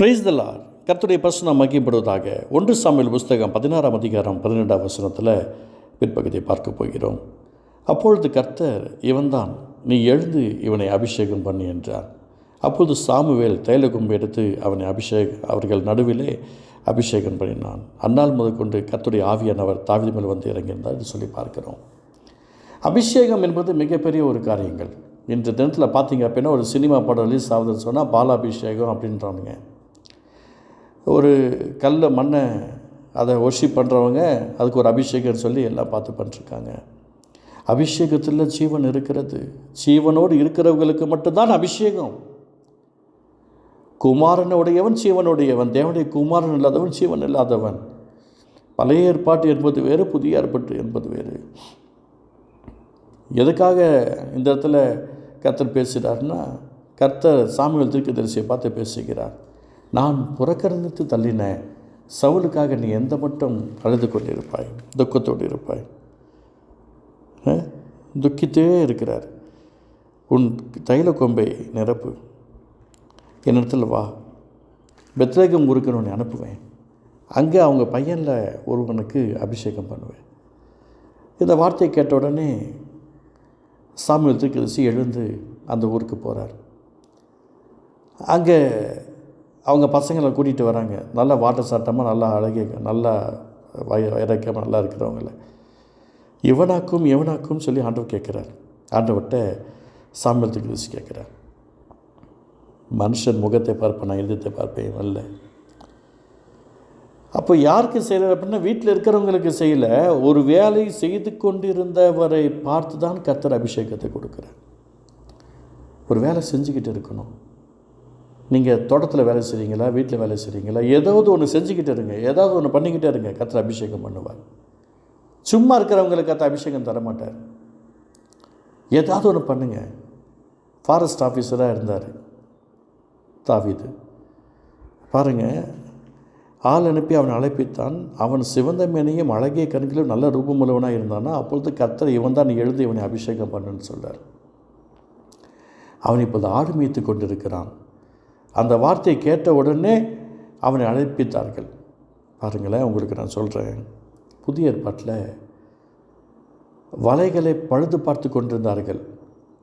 Praise the Lord கர்த்தருடைய மகிப்படுவதாக ஒன்று சாமியல் புஸ்தகம் பதினாறாம் அதிகாரம் பதினெண்டாம் வசனத்தில் பிற்பகுதியை பார்க்க போகிறோம். அப்பொழுது கர்த்தர் இவன்தான் நீ எழுந்து இவனை அபிஷேகம் பண்ணி என்றார். அப்போது சாமுவேல் தைல கும்பு எடுத்து அவனை அபிஷேக் அவர்கள் நடுவிலே அபிஷேகம் பண்ணினான். அந்நாள் முதற்கொண்டு கர்த்தருடைய ஆவியானவர் தாவிதி மேல் வந்து இறங்கியிருந்தார் என்று சொல்லி பார்க்கிறோம். அபிஷேகம் என்பது மிகப்பெரிய ஒரு காரியங்கள். இன்று தினத்தில் பார்த்தீங்க அப்படின்னா ஒரு சினிமா படம் ரிலீஸ் ஆகுதுன்னு சொன்னால் பாலாபிஷேகம் அப்படின்றானுங்க. ஒரு கல்ல மண்ணை அதை ஒர்ஷிப் பண்ணுறவங்க அதுக்கு ஒரு அபிஷேகம்னு சொல்லி எல்லாம் பார்த்து பண்ணிருக்காங்க அபிஷேகத்தில் ஜீவன் இருக்கிறது. ஜீவனோடு இருக்கிறவங்களுக்கு மட்டும்தான் அபிஷேகம். குமாரனுடையவன் ஜீவனுடையவன். தேவனுடைய குமாரன் இல்லாதவன் ஜீவன் இல்லாதவன். பழைய ஏற்பாட்டு என்பது வேறு புதிய ஏற்பாட்டு என்பது வேறு. எதுக்காக இந்த இடத்துல கர்த்தர் பேசுகிறார்னா கர்த்தர் சாமியல் தீர்க்கதரிசியை பார்த்து பேசுகிறார். நான் புறக்கணித்து தள்ளின சவுலுக்காக நீ எந்த மட்டும் அழுது கொண்டிருப்பாய் துக்கத்தோடு இருப்பாய்? துக்கித்தே இருக்கிறார். உன் தைல கொம்பை நிரப்பு. என்னிடத்தில் வா. பெத்ரேகம் ஊருக்கு உன்னை அனுப்புவேன். அங்கே அவங்க பையனில் ஒருவனுக்கு அபிஷேகம் பண்ணுவேன். இந்த வார்த்தையை கேட்ட உடனே சாமுவேல் தீர்க்கதரிசி எழுந்து அந்த ஊருக்கு போகிறார் அங்கே அவங்க பசங்களை கூட்டிகிட்டு வராங்க. நல்லா வாட்டர் சாட்டமாக நல்லா அழகிய நல்லா வய இறக்கமாக நல்லா இருக்கிறவங்கள. இவனாக்கும் இவனாக்கும் சொல்லி ஆண்டவர் கேட்குறார். ஆண்டவர்கிட்ட சாமுவேல் தீர்க்கதரிசி கேட்குறார். மனுஷன் முகத்தை பார்ப்பேன் நான் இதயத்தை பார்ப்பேன் அல்ல அப்போ யாருக்கு செய்யலை அப்படின்னா வீட்டில் இருக்கிறவங்களுக்கு செய்யலை. ஒரு வேலை செய்து கொண்டிருந்தவரை பார்த்து தான் கர்த்தர் அபிஷேகத்தை கொடுக்குறார். ஒரு வேலை செஞ்சுக்கிட்டு இருக்கணும். நீங்கள் தோட்டத்தில் வேலை செய்கிறீங்களா வீட்டில் வேலை செய்கிறீங்களா ஏதாவது ஒன்று செஞ்சுக்கிட்டே இருங்க. ஏதாவது ஒன்று பண்ணிக்கிட்டே இருங்க. கத்திர அபிஷேகம் பண்ணுவார். சும்மா இருக்கிறவங்களுக்கு கர்த்தர் அபிஷேகம் தர மாட்டார் ஏதாவது ஒன்று பண்ணுங்கள் ஃபாரஸ்ட் ஆஃபீஸராக இருந்தார். தாவிது. பாருங்கள் ஆள் அனுப்பி அவனை அழைப்பித்தான். அவன் சிவந்த மேனையும் அழகிய கண்களிலும் நல்ல ரூபமுள்ளவனாக இருந்தானா அப்பொழுது கர்த்தர் இவன் தான் எழுந்து இவனை அபிஷேகம் பண்ணுன்னு சொல்கிறார் அவன் இப்போது ஆடு மேய்த்து கொண்டிருக்கிறான். அந்த வார்த்தையை கேட்ட உடனே அவனை அழைப்பித்தார்கள். பாருங்களேன் உங்களுக்கு நான் சொல்கிறேன் புதிய ஏற்பாட்டில் வலைகளை பழுது பார்த்து கொண்டிருந்தார்கள்.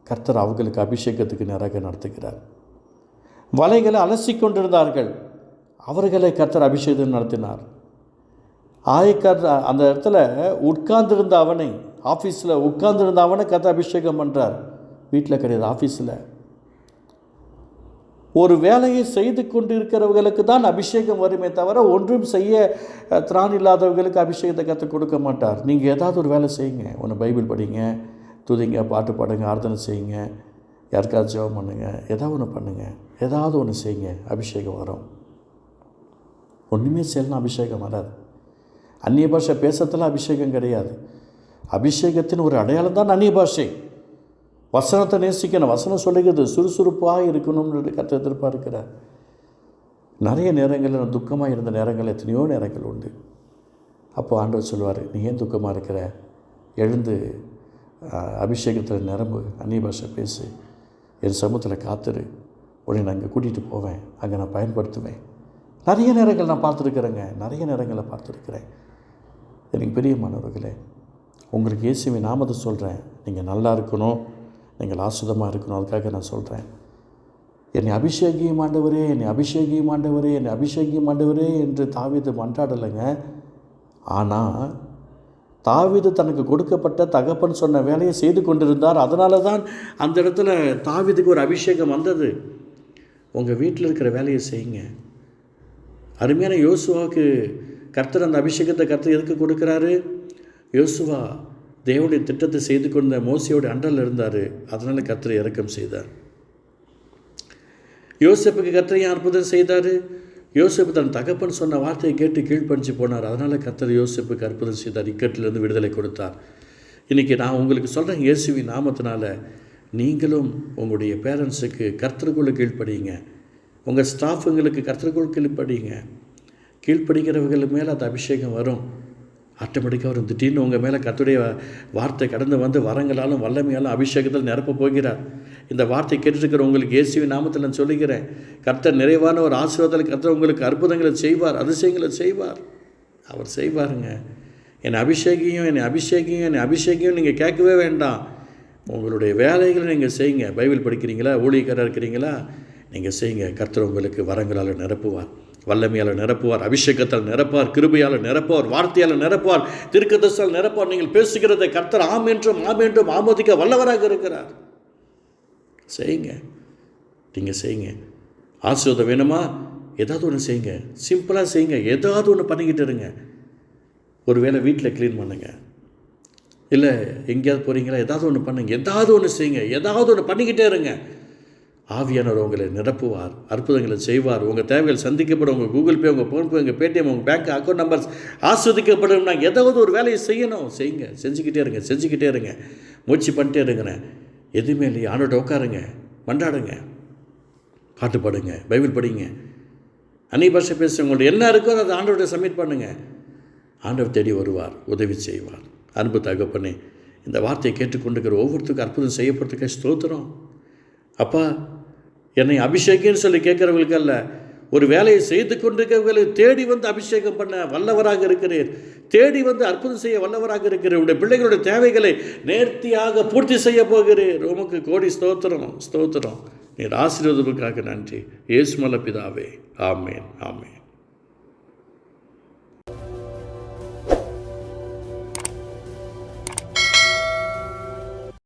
கர்த்தர் அவர்களுக்கு அபிஷேகத்துக்கு நேராக நடத்துகிறார். வலைகளை அலசி கொண்டிருந்தார்கள். அவர்களை கர்த்தர் அபிஷேகம் நடத்தினார். ஆயக்கார் அந்த இடத்துல உட்கார்ந்திருந்த அவனை ஆஃபீஸில் உட்கார்ந்திருந்த அவனை கர்த்தர் அபிஷேகம் பண்ணுறார் வீட்டில் கிடையாது ஆஃபீஸில் ஒரு வேலையை செய்து கொண்டிருக்கிறவர்களுக்கு தான் அபிஷேகம் வருமே தவிர ஒன்றும் செய்ய அஹ், திராணி இல்லாதவர்களுக்கு அபிஷேகத்தை கற்றுக் கொடுக்க மாட்டார். நீங்கள் ஏதாவது ஒரு வேலை செய்யுங்க. ஒன்று பைபிள் படிங்க துதிங்க பாட்டு பாடுங்க ஆர்தனை செய்யுங்க யாருக்காவது ஜெபம் பண்ணுங்க ஏதாவது ஒன்று பண்ணுங்கள் ஏதாவது ஒன்று செய்யுங்க அபிஷேகம் வரும். ஒன்றுமே செய்யலாம் அபிஷேகம் வராது. அந்நிய பாஷை பேசத்தில் அபிஷேகம் கிடையாது. அபிஷேகத்தின் ஒரு அடையாளம் தான் அந்நிய பாஷை. வசனத்தை நேசிக்கணும். வசனம் சொல்லுகிறது சுறுசுறுப்பாக இருக்கணும்னு கற்று எதிர்பார்க்கிறார். நிறைய நேரங்களில் நான் துக்கமாக இருந்த நேரங்கள் எத்தனையோ நேரங்கள் உண்டு. அப்போ ஆண்டவர் சொல்லுவார் நீ ஏன் துக்கமாக இருக்கிற? எழுந்து அபிஷேகத்தில் நிரம்பு அந்நிய பாஷை பேசு. என் சமூகத்தில் காத்துரு. உடனே நான் அங்கே கூட்டிகிட்டு போவேன். அங்கே நான் பயன்படுத்துவேன். நிறைய நேரங்கள் நான் பார்த்துருக்குறேங்க. நிறைய நேரங்களை பார்த்துருக்குறேன். எனக்கு பெரிய மாணவர்களே உங்களுக்கு ஏசிவி நாமத்தை சொல்கிறேன் நீங்கள் நல்லா இருக்கணும். நீங்கள் ஆசுதமாக இருக்கணும். அதுக்காக நான் சொல்கிறேன் என்னை அபிஷேகியும் ஆண்டவரே என்னை அபிஷேகியும் ஆண்டவரே என்னை அபிஷேகியும் ஆண்டவரே என்று தாவீது மன்றாடலைங்க. ஆனால் தாவிது தனக்கு கொடுக்கப்பட்ட தகப்பன் சொன்ன வேலையை செய்து கொண்டிருந்தார். அதனால தான் அந்த இடத்துல தாவிதுக்கு ஒரு அபிஷேகம் வந்தது. உங்கள் வீட்டில் இருக்கிற வேலையை செய்யுங்க. அருமையான யோசுவாவுக்கு கர்த்தர் அந்த அபிஷேகத்தை கர்த்தர் எதுக்கு கொடுக்குறாரு? யோசுவா தேவனுடைய திட்டத்தை செய்து கொண்ட மோசியோட அண்டரில் இருந்தார். அதனால் கர்த்தர் இறக்கம் செய்தார். யோசேப்புக்கு கர்த்தர் அற்புதம் செய்தார்? யோசேப்பு தன் தகப்பன் சொன்ன வார்த்தையை கேட்டு கீழ்ப்பணிச்சு போனார். அதனால் கர்த்தர் யோசிப்புக்கு அற்புதம் செய்தார். இக்கட்டிலிருந்து விடுதலை கொடுத்தார். இன்றைக்கி நான் உங்களுக்கு சொல்கிறேன் இயேசுவின் நாமத்தினால நீங்களும் உங்களுடைய பேரண்ட்ஸுக்கு கர்த்தருக்குள்ளே கீழ்ப்படியுங்க உங்கள் ஸ்டாஃபுங்களுக்கு கர்த்தருக்குள் கீழ்ப்படியுங்க கீழ்ப்படிக்கிறவர்கள் மேலே அந்த அபிஷேகம் வரும். ஆட்டோமேட்டிக்காக வரும் திடீர்னு உங்கள் மேலே கத்துடைய வார்த்தை கடந்து வந்து வரங்களாலும் வல்லமையாலும் அபிஷேகத்தில் நிரப்ப போகிறார். இந்த வார்த்தை கேட்டுருக்கிற உங்களுக்கு இயேசுவின் நாமத்தில் நான் சொல்லுகிறேன். கர்த்தர் நிறைவான ஒரு ஆசீர்வாதத்தில் கர்த்தர் உங்களுக்கு அற்புதங்களை செய்வார் அதிசயங்களை செய்வார். அவர் செய்வாருங்க. என்னை அபிஷேகியும் என்னை அபிஷேகியும் என்னை அபிஷேகியும் நீங்கள் கேட்கவே வேண்டாம். உங்களுடைய வேலைகளை நீங்கள் செய்யுங்க. பைபிள் படிக்கிறீங்களா? ஊழியக்காரர் இருக்கிறீங்களா? நீங்கள் செய்யுங்க. கர்த்தர் உங்களுக்கு வரங்களால் நிரப்புவார். வல்லமையால் நிரப்புவார் அபிஷேகத்தால் நிரப்பார் கிருபையால் நிரப்புவார் வார்த்தையால் நிரப்புவார் திருக்கதசால் நிரப்புவார். நீங்கள் பேசுகிறதை கர்த்தர் ஆம் என்றும் ஆம் என்றும் ஆமோதிக்க வல்லவராக இருக்கிறார். செய்யுங்க. நீங்கள் செய்யுங்க. ஆசீர்வாதம் வேணுமா? ஏதாவது ஒன்று செய்யுங்க. சிம்பிளாக செய்யுங்க. ஏதாவது ஒன்று பண்ணிக்கிட்டு இருங்க. ஒரு வேளை வீட்டில் க்ளீன் பண்ணுங்க. இல்லை எங்கேயாவது போகிறீங்களா ஏதாவது ஒன்று பண்ணுங்க. ஏதாவது ஒன்று செய்யுங்க. ஏதாவது ஒன்று பண்ணிக்கிட்டே இருங்க. ஆவியானவர் உங்களை நிரப்புவார் அற்புதங்களை செய்வார். உங்கள் தேவைகள் சந்திக்கப்படும். உங்கள் கூகுள் பே உங்கள் ஃபோன்பே உங்கள் பேடிஎம் உங்கள் பேங்க் அக்கௌண்ட் நம்பர்ஸ் நான் ஏதாவது ஒரு வேலையை செய்யணும். செய்யுங்க. செஞ்சுக்கிட்டே இருங்க. செஞ்சுக்கிட்டே இருங்க. முயற்சி பண்ணிட்டே இருங்கண்ணே. எதுவுமே இல்லையா. ஆண்டோட உட்காருங்க. மண்டாடுங்க பாட்டு பாடுங்க. பைபிள் படிங்க. அன்னை பாஷை பேசுகிறவங்கள்ட்ட என்ன இருக்கோ அதை ஆண்டவர்கிட்ட சப்மிட் பண்ணுங்கள் ஆண்டவர் தேடி வருவார். உதவி செய்வார். அன்பு தகப்பனே இந்த வார்த்தையை கேட்டுக்கொண்டுக்கிற ஒவ்வொருத்தருக்கும் அற்புதம் செய்யப்படுறதுக்கு ஸ்தோத்திரம். அப்பா என்னை அபிஷேகம்னு சொல்லி கேட்குறவங்களுக்கு அல்ல. ஒரு வேலையை செய்து கொண்டிருக்கிறவர்களை தேடி வந்து அபிஷேகம் பண்ண வல்லவராக இருக்கிறீர். தேடி வந்து அற்புதம் செய்ய வல்லவராக இருக்கிறேன் உடைய பிள்ளைகளுடைய தேவைகளை நேர்த்தியாக பூர்த்தி செய்ய போகிறேன் உமக்கு கோடி ஸ்தோத்திரம் ஸ்தோத்திரம். நீர் ஆசீர்வதற்காக நன்றி. ஏசுமல பிதாவே. ஆமேன் ஆமேன்.